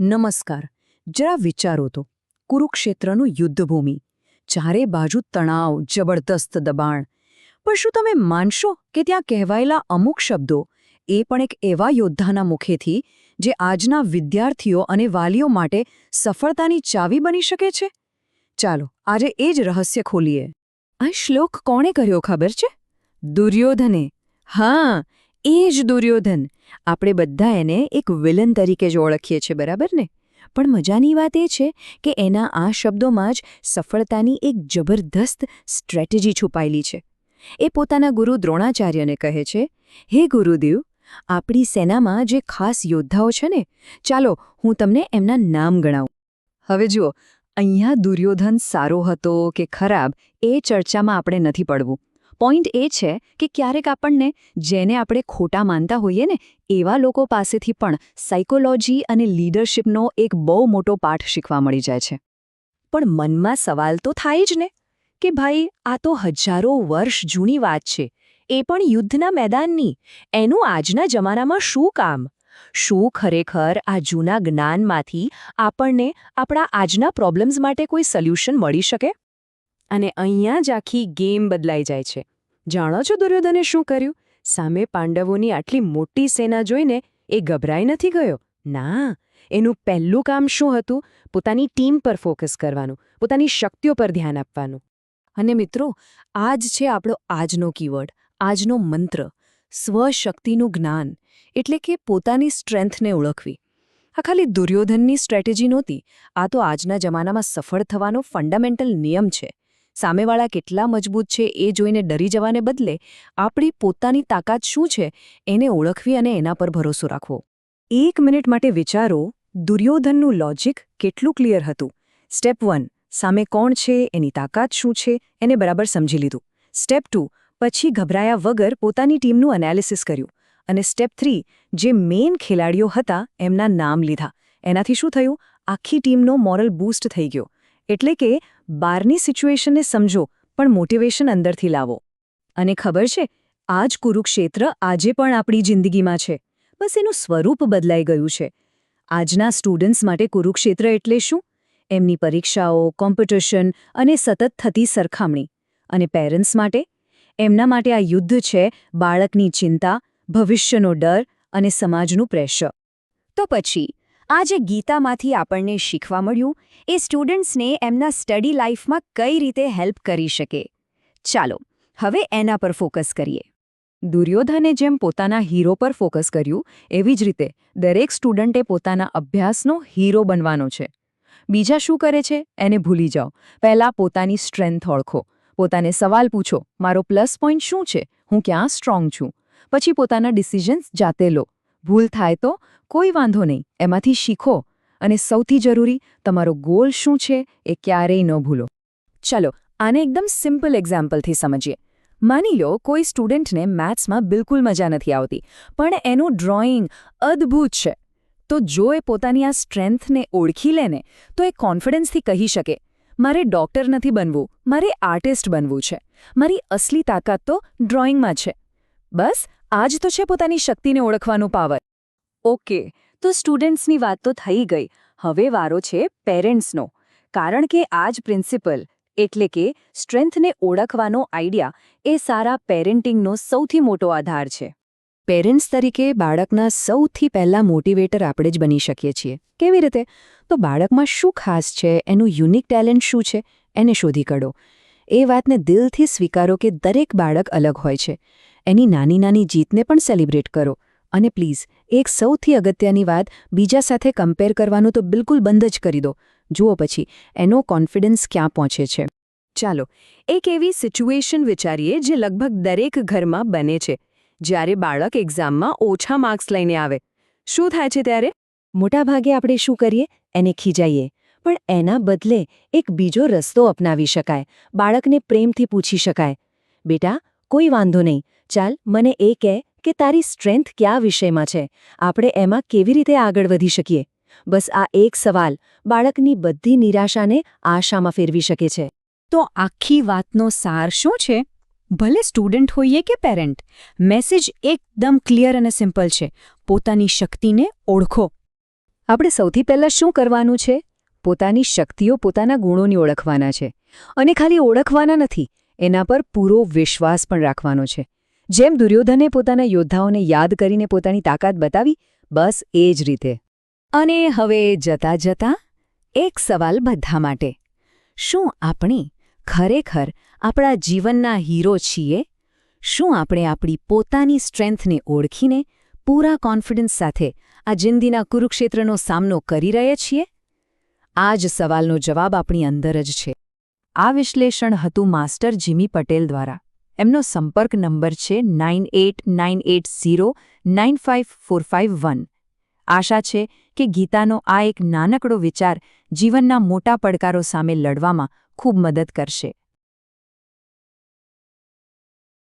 નમસ્કાર. જરા વિચારો તો. કુરુક્ષેત્રનું યુદ્ધભૂમિ. ચારે બાજુ તણાવ, જબરદસ્ત દબાણ. પણ શું તમે માનશો કે ત્યાં કહેવાયેલા અમુક શબ્દો એ પણ એક એવા યોદ્ધાના મુખેથી જે આજના વિદ્યાર્થીઓ અને વાલીઓ માટે સફળતાની ચાવી બની શકે છે? ચાલો, આજે એ જ રહસ્ય ખોલીએ. આ શ્લોક કોણે કર્યો ખબર છે? દુર્યોધને. હા, એ જ દુર્યોધન. આપણે બધા એને એક વિલન તરીકે જ ઓળખીએ છીએ, બરાબર ને? પણ મજાની વાત એ છે કે એના આ શબ્દોમાં જ સફળતાની એક જબરદસ્ત સ્ટ્રેટેજી છુપાયેલી છે. એ પોતાના ગુરુ દ્રોણાચાર્યને કહે છે, હે ગુરુદેવ, આપણી સેનામાં જે ખાસ યોદ્ધાઓ છે ને, ચાલો હું તમને એમના નામ ગણાવું. હવે જુઓ, અહીંયા દુર્યોધન સારો હતો કે ખરાબ એ ચર્ચામાં આપણે નથી પડવું. પોઈન્ટ એ છે કે ક્યારેક આપણને જેને આપણે ખોટા માનતા હોઈએ ને, એવા લોકો પાસેથી પણ સાયકોલોજી અને લીડરશિપનો એક બહુ મોટો પાઠ શીખવા મળી જાય છે. પણ મનમાં સવાલ તો થાય જ ને, કે ભાઈ, આ તો હજારો વર્ષ જૂની વાત છે, એ પણ યુદ્ધના મેદાનની, એનું આજના જમાનામાં શું કામ? શું ખરેખર આ જૂના જ્ઞાનમાંથી આપણને આપણા આજના પ્રોબ્લેમ્સ માટે કોઈ સોલ્યુશન મળી શકે? અને અહીંયા જ આખી ગેમ બદલાઈ જાય છે. જાણો છો દુર્યોધને શું કર્યું? સામે પાંડવોની આટલી મોટી સેના જોઈને એ ગભરાઈ નથી ગયો? ના, એનું પહેલું કામ શું હતું? પોતાની ટીમ પર ફોકસ કરવાનું, પોતાની શક્તિઓ પર ધ્યાન આપવાનું. અને મિત્રો આ જ છે આપણો આજનો કીવર્ડ, આજનો મંત્ર, સ્વશક્તિનું જ્ઞાન, એટલે કે પોતાની સ્ટ્રેન્થને ઓળખવી. આ ખાલી દુર્યોધનની સ્ટ્રેટેજી નહોતી, આ તો આજના જમાનામાં સફળ થવાનો ફંડામેન્ટલ નિયમ છે. સામેવાળા કેટલા મજબૂત છે એ જોઈને ડરી જવાને બદલે આપણી પોતાની તાકાત શું છે એને ઓળખવી અને એના પર ભરોસો રાખવો. એક મિનિટ માટે વિચારો, દુર્યોધનનું લોજિક કેટલું ક્લિયર હતું. સ્ટેપ વન સામે કોણ છે, એની તાકાત શું છે, એને બરાબર સમજી લીધું. સ્ટેપ ટુ પછી ગભરાયા વગર પોતાની ટીમનું એનાલિસિસ કર્યું. અને સ્ટેપ થ્રી જે મેઇન ખેલાડીઓ હતા, એમના નામ લીધા. એનાથી શું થયું? આખી ટીમનો મોરલ બૂસ્ટ થઈ ગયો. એટલે કે બહારની સિચ્યુએશનને સમજો, પણ મોટિવેશન અંદરથી લાવો. અને ખબર છે આ જ કુરુક્ષેત્ર આજે પણ આપણી જિંદગીમાં છે. બસ એનું સ્વરૂપ બદલાઈ ગયું છે. આજના સ્ટુડન્ટ્સ માટે કુરુક્ષેત્ર એટલે શું? એમની પરીક્ષાઓ, કોમ્પિટિશન અને સતત થતી સરખામણી. અને પેરેન્ટ્સ માટે? એમના માટે આ યુદ્ધ છે બાળકની ચિંતા, ભવિષ્યનો ડર અને સમાજનું પ્રેશર. તો પછી આ જે ગીતામાંથી આપણને શીખવા મળ્યું, એ સ્ટુડન્ટ્સને એમના સ્ટડી લાઈફમાં કઈ રીતે હેલ્પ કરી શકે. ચાલો, હવે એના પર ફોકસ કરીએ. દુર્યોધને જેમ પોતાના હીરો પર ફોકસ કર્યું, એવી જ રીતે દરેક સ્ટુડન્ટે પોતાના અભ્યાસનો હીરો બનવાનો છે. બીજા શું કરે છે? એને ભૂલી જાઓ. પહેલાં પોતાની સ્ટ્રેન્થ ઓળખો. પોતાને સવાલ પૂછો, મારો પ્લસ પોઈન્ટ શું છે? હું ક્યાં સ્ટ્રોંગ છું? પછી પોતાના ડિસિઝન્સ જાતે લો. ભૂલ થાય તો કોઈ વાંધો નહીં, એમાંથી શીખો અને સૌથી જરૂરી, તમારો ગોલ શું છે એ ક્યારેય ન ભૂલો. ચલો, આને એકદમ સિમ્પલ એક્ઝામ્પલથી સમજીએ. માની લો, કોઈ સ્ટુડન્ટને મેથ્સમાં બિલકુલ મજા નથી આવતી, પણ એનું ડ્રોઈંગ અદ્ભુત છે. તો જો એ પોતાની આ સ્ટ્રેન્થને ઓળખી લેને તો એ કોન્ફિડન્સથી કહી શકે, મારે ડોક્ટર નથી બનવું, મારે આર્ટિસ્ટ બનવું છે. મારી અસલી તાકાત તો ડ્રોઈંગમાં છે. બસ આ જ તો છે પોતાની શક્તિને ઓળખવાનો પાવર. ઓકે, તો સ્ટુડન્ટ્સની વાત તો થઈ ગઈ. હવે વારો છે પેરેન્ટ્સનો. કારણ કે આ જ પ્રિન્સિપલ, એટલે કે સ્ટ્રેન્થને ઓળખવાનો આઈડિયા, એ સારા પેરેન્ટિંગનો સૌથી મોટો આધાર છે. પેરેન્ટ્સ તરીકે બાળકના સૌથી પહેલા મોટિવેટર આપણે જ બની શકીએ છીએ. કેવી રીતે? તો બાળકમાં શું ખાસ છે, એનું યુનિક ટેલેન્ટ શું છે, એને શોધી કાઢો. એ વાતને દિલથી સ્વીકારો કે દરેક બાળક અલગ હોય છે. એની નાની નાની જીતને પણ સેલિબ્રેટ કરો. અને પ્લીઝ, એક સૌથી અગત્યની વાત બીજા સાથે કમ્પેર કરવાનું તો બિલકુલ બંધ જ કરી દો. જુઓ પછી, એનો કોન્ફિડન્સ ક્યાં પહોંચે છે? ચાલો, એક એવી સિચ્યુએશન વિચારીએ જે લગભગ દરેક ઘરમાં બને છે. જ્યારે બાળક એક્ઝામમાં ઓછા માર્ક્સ લઈને આવે. શું થાય છે ત્યારે? મોટાભાગે આપણે શું કરીએ? એને ખીજાઈએ. પણ એના બદલે એક બીજો રસ્તો અપનાવી શકાય. બાળકને પ્રેમથી પૂછી શકાય. બેટા, કોઈ વાંધો નહીં. ચાલ, મને એ કહે કે તારી સ્ટ્રેન્થ કયા વિષયમાં છે? આપણે એમાં કેવી રીતે આગળ વધી શકીએ? બસ આ એક સવાલ બાળકની બધી નિરાશાને આશામાં ફેરવી શકે છે. તો આખી વાતનો સાર શું છે? ભલે સ્ટુડન્ટ હોઈએ કે પેરેન્ટ, મેસેજ એકદમ ક્લિયર અને સિમ્પલ છે. પોતાની શક્તિને ઓળખો. આપણે સૌથી પહેલાં શું કરવાનું છે? પોતાની શક્તિઓ પોતાના ગુણોની ઓળખવાના છે. અને ખાલી ઓળખવાના નથી, એના પર પૂરો વિશ્વાસ પણ રાખવાનો છે. જેમ દુર્યોધને પોતાના યોદ્ધાઓને યાદ કરીને પોતાની તાકાત બતાવી, બસ એ જ રીતે. અને હવે જતા જતા એક સવાલ બધા માટે. શું આપણે ખરેખર આપણા જીવનના હીરો છીએ? શું આપણે આપણી પોતાની સ્ટ્રેન્થને ઓળખીને પૂરા કોન્ફિડન્સ સાથે આ જિંદગીના કુરુક્ષેત્રનો સામનો કરી રહ્યા છીએ? આ જ સવાલનો જવાબ આપણી અંદર જ છે. આ વિશ્લેષણ હતું માસ્ટર જીમી પટેલ દ્વારા. એમનો સંપર્ક નંબર છે nine eight nine eight zero nine five four five one. આશા છે કે ગીતાનો આ એક નાનકડો વિચાર જીવનના મોટા પડકારો સામે લડવામાં ખૂબ મદદ કરશે.